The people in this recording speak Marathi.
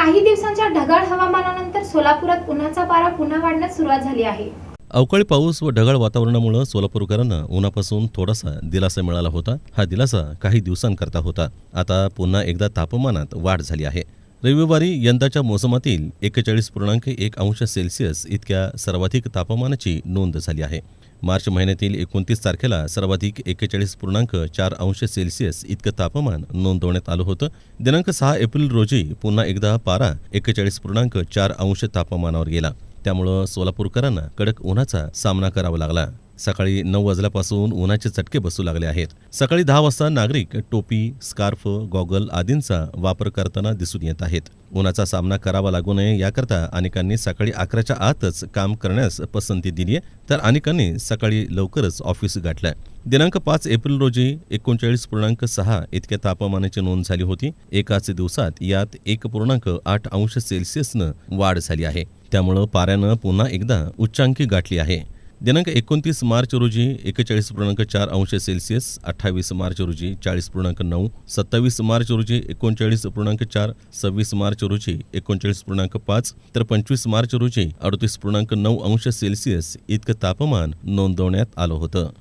काही दिवसांच्या ढगाळ हवामानानंतर सोलापुरात उन्हाचा पारा पुन्हा वाढण्यास सुरुवात झाली आहे. अवकाळी पाऊस व ढगाळ वातावरणामुळे सोलापूरकरांना उन्हापासून थोडासा दिलासा मिळाला होता. हा दिलासा काही दिवसांकरता होता. आता पुन्हा एकदा तापमानात वाढ झाली आहे. रविवारी यंदाच्या मोसमातील एक्केचाळीस पूर्णांक एक अंश सेल्सिअस इतक्या सर्वाधिक तापमानाची नोंद झाली आहे. मार्च महिन्यातील एकोणतीस तारखेला सर्वाधिक एक्केचाळीस पूर्णांक चार अंश सेल्सिअस इतकं तापमान नोंदवण्यात आलं होतं. दिनांक सहा एप्रिल रोजी पुन्हा एकदा पारा एक्केचाळीस पूर्णांक चार अंश तापमानावर गेला. त्यामुळं सोलापूरकरांना कडक उन्हाचा सामना करावा लागला. सकाळी नऊ वाजल्यापासून उन्हाचे चटके बसू लागले आहेत. सकाळी दहा वाजता नागरिक टोपी स्कार्फ गॉगल आदींचा वापर करताना दिसून येत आहेत. उन्हाचा सामना करावा लागू नये याकरता अनेकांनी सकाळी अकराच्या आतच काम करण्यास पसंती दिली आहे तर अनेकांनी सकाळी लवकरच ऑफिस गाठलं दिनांक पाच एप्रिल रोजी एकोणचाळीस पूर्णांक सहा इतक्या तापमानाची नोंद झाली होती. एकाच दिवसात यात एक पूर्णांक आठ अंश सेल्सिअसनं वाढ झाली आहे. त्यामुळं पाऱ्यानं पुन्हा एकदा उच्चांकी गाठली आहे. दिनांक एकोणतीस मार्च रोजी एकेचाळीस पूर्णांक चार अंश सेल्सिअस अठ्ठावीस मार्च रोजी चाळीस पूर्णांक नऊ सत्तावीस मार्च रोजी एकोणचाळीस पूर्णांक चार सव्वीस मार्च रोजी एकोणचाळीस पूर्णांक पाच तर पंचवीस मार्च रोजी अडतीस पूर्णांक नऊ अंश सेल्सिअस इतकं तापमान नोंदवण्यात आलं होतं.